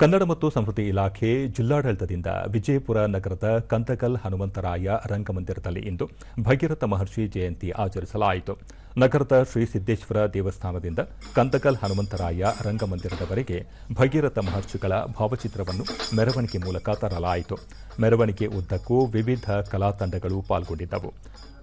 ಕನ್ನಡ ಮತ್ತು ಸಂಸ್ಕೃತಿ ಇಲಾಖೆ ಜಿಲ್ಲಾಡಳಿತದಿಂದ ವಿಜಯಪುರ ನಗರದ ಕಂದಕಲ್ ಹನುಮಂತರಾಯ ರಂಗಮಂದಿರದಲ್ಲಿ ಇಂದು ಭಗೀರಥ ಮಹರ್ಷಿ ಜಯಂತಿ ಆಚರಿಸಲಾಯಿತು. ನಗರದ ಶ್ರೀ ಸಿದ್ದೇಶ್ವರ ದೇವಸ್ಥಾನದಿಂದ ಕಂದಕಲ್ ಹನುಮಂತರಾಯ ರಂಗಮಂದಿರದವರೆಗೆ ಭಗೀರಥ ಮಹರ್ಷಿಗಳ ಭಾವಚಿತ್ರವನ್ನು ಮೆರವಣಿಗೆ ಮೂಲಕ ತರಲಾಯಿತು. ಮೆರವಣಿಗೆ ಉದ್ದಕ್ಕೂ ವಿವಿಧ ಕಲಾ ತಂಡಗಳು ಪಾಲ್ಗೊಂಡಿದ್ದವು.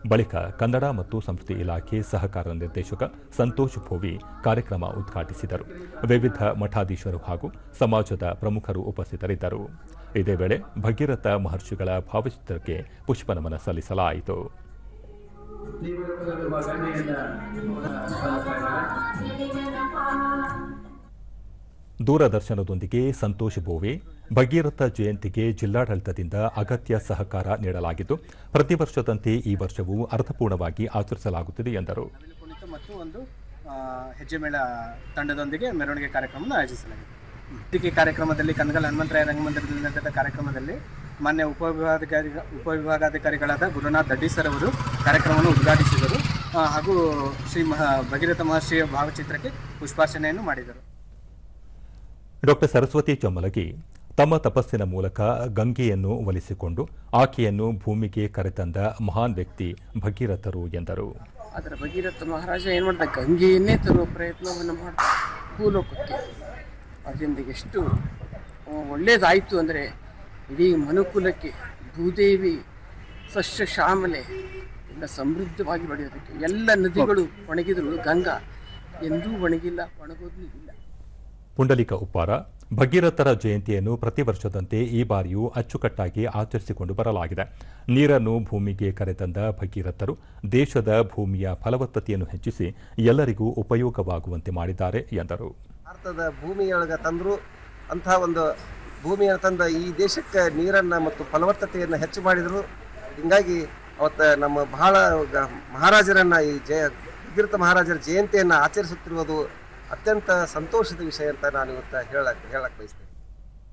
ಬಳಿಕ ಕನ್ನಡ ಮತ್ತು ಸಂಸ್ಕೃತಿ ಇಲಾಖೆ ಸಹಕಾರ ನಿರ್ದೇಶಕ ಸಂತೋಷ್ ಭೋವಿ ಕಾರ್ಯಕ್ರಮ ಉದ್ಘಾಟಿಸಿದರು. ವಿವಿಧ ಮಠಾಧೀಶರು ಹಾಗೂ ಸಮಾಜದ ಪ್ರಮುಖರು ಉಪಸ್ಥಿತರಿದ್ದರು. ಇದೇ ವೇಳೆ ಭಗೀರಥ ಮಹರ್ಷಿಗಳ ಭಾವಚಿತ್ರಕ್ಕೆ ಪುಷ್ಪನಮನ ಸಲ್ಲಿಸಲಾಯಿತು. ದೂರದರ್ಶನದೊಂದಿಗೆ ಸಂತೋಷ್ ಬೋವೆ ಭಗೀರಥ ಜಯಂತಿಗೆ ಜಿಲ್ಲಾಡಳಿತದಿಂದ ಅಗತ್ಯ ಸಹಕಾರ ನೀಡಲಾಗಿದ್ದು ಪ್ರತಿ ವರ್ಷದಂತೆ ಈ ವರ್ಷವೂ ಅರ್ಥಪೂರ್ಣವಾಗಿ ಆಚರಿಸಲಾಗುತ್ತಿದೆ ಎಂದರು. ಮತ್ತು ಒಂದು ಆ, ಹೆಜ್ಜೆ ಮೇಳ ತಂಡದೊಂದಿಗೆ ಮೆರವಣಿಗೆ ಕಾರ್ಯಕ್ರಮವನ್ನು ಆಯೋಜಿಸಲಾಗಿದೆ. ಕಾರ್ಯಕ್ರಮದಲ್ಲಿ ಕನಗಲ್ ಹನುಮಂತರಾಯ ರಂಗಮಂದಿರದಲ್ಲಿ ನಡೆದ ಕಾರ್ಯಕ್ರಮದಲ್ಲಿ ಮಾನ್ಯ ಉಪವಿಭಾಗಾಧಿಕಾರಿ ಉಪವಿಭಾಗಾಧಿಕಾರಿಗಳಾದ ಗುರುನಾಥ್ ದಡ್ಡಿ ಸರ್ ಅವರು ಕಾರ್ಯಕ್ರಮವನ್ನು ಉದ್ಘಾಟಿಸಿದರು. ಹಾಗೂ ಶ್ರೀ ಮಹಾ ಭಗೀರಥ ಮಹರ್ಷಿಯ ಭಾವಚಿತ್ರಕ್ಕೆ ಪುಷ್ಪಾರ್ಚನೆಯನ್ನು ಮಾಡಿದರು. ಡಾಕ್ಟರ್ ಸರಸ್ವತಿ ಚೊಮ್ಮಲಗಿ ತಮ್ಮ ತಪಸ್ಸಿನ ಮೂಲಕ ಗಂಗೆಯನ್ನು ಒಲಿಸಿಕೊಂಡು ಆಕೆಯನ್ನು ಭೂಮಿಗೆ ಕರೆತಂದ ಮಹಾನ್ ವ್ಯಕ್ತಿ ಭಗೀರಥರು ಎಂದರು. ಅದರ ಭಗೀರಥ ಮಹಾರಾಜ ಏನು ಮಾಡ್ದ ಗಂಗೆಯನ್ನೇ ತರುವ ಪ್ರಯತ್ನವನ್ನು ಮಾಡ್ತಾರೆ ಭೂಲೋಕಕ್ಕೆ. ಅದರಿಂದ ಎಷ್ಟು ಒಳ್ಳೇದಾಯಿತು ಅಂದರೆ ಇಡೀ ಮನುಕುಲಕ್ಕೆ ಭೂದೇವಿ ಸಸ್ಯ ಶ್ಯಾಮಲೆ ಎಲ್ಲ ಸಮೃದ್ಧವಾಗಿ ಬೆಳೆಯೋದಕ್ಕೆ ಎಲ್ಲ ನದಿಗಳು ಒಣಗಿದ್ರು. ಗಂಗಾ ಎಂದೂ ಒಣಗಿಲ್ಲ ಒಣಗೋದು ಇಲ್ಲ. ಪುಂಡಲಿಕ ಉಪ್ಪಾರ ಭಗೀರಥರ ಜಯಂತಿಯನ್ನು ಪ್ರತಿ ವರ್ಷದಂತೆ ಈ ಬಾರಿಯೂ ಅಚ್ಚುಕಟ್ಟಾಗಿ ಆಚರಿಸಿಕೊಂಡು ಬರಲಾಗಿದೆ. ನೀರನ್ನು ಭೂಮಿಗೆ ಕರೆತಂದ ಭಗೀರಥರು ದೇಶದ ಭೂಮಿಯ ಫಲವತ್ತತೆಯನ್ನು ಹೆಚ್ಚಿಸಿ ಎಲ್ಲರಿಗೂ ಉಪಯೋಗವಾಗುವಂತೆ ಮಾಡಿದ್ದಾರೆ ಎಂದರು. ಭಾರತದ ಭೂಮಿಯೊಳಗೆ ತಂದರೂ ಅಂತಹ ಒಂದು ಭೂಮಿಯನ್ನು ತಂದ ಈ ದೇಶಕ್ಕೆ ನೀರನ್ನು ಮತ್ತು ಫಲವತ್ತತೆಯನ್ನು ಹೆಚ್ಚು ಮಾಡಿದರು. ಹೀಗಾಗಿ ಅವತ್ತು ನಮ್ಮ ಬಹಳ ಮಹಾರಾಜರನ್ನ ಈ ಜಯ ಭಗೀರಥ ಮಹಾರಾಜರ ಜಯಂತಿಯನ್ನು ಆಚರಿಸುತ್ತಿರುವುದು ಅತ್ಯಂತ ಸಂತೋಷದ ವಿಷಯ ಅಂತ ನಾನು ಇವತ್ತು ಹೇಳಕ್ಕೆ ಹೇಳಕ್ಕೆ ಬಯಸ್ತೇನೆ.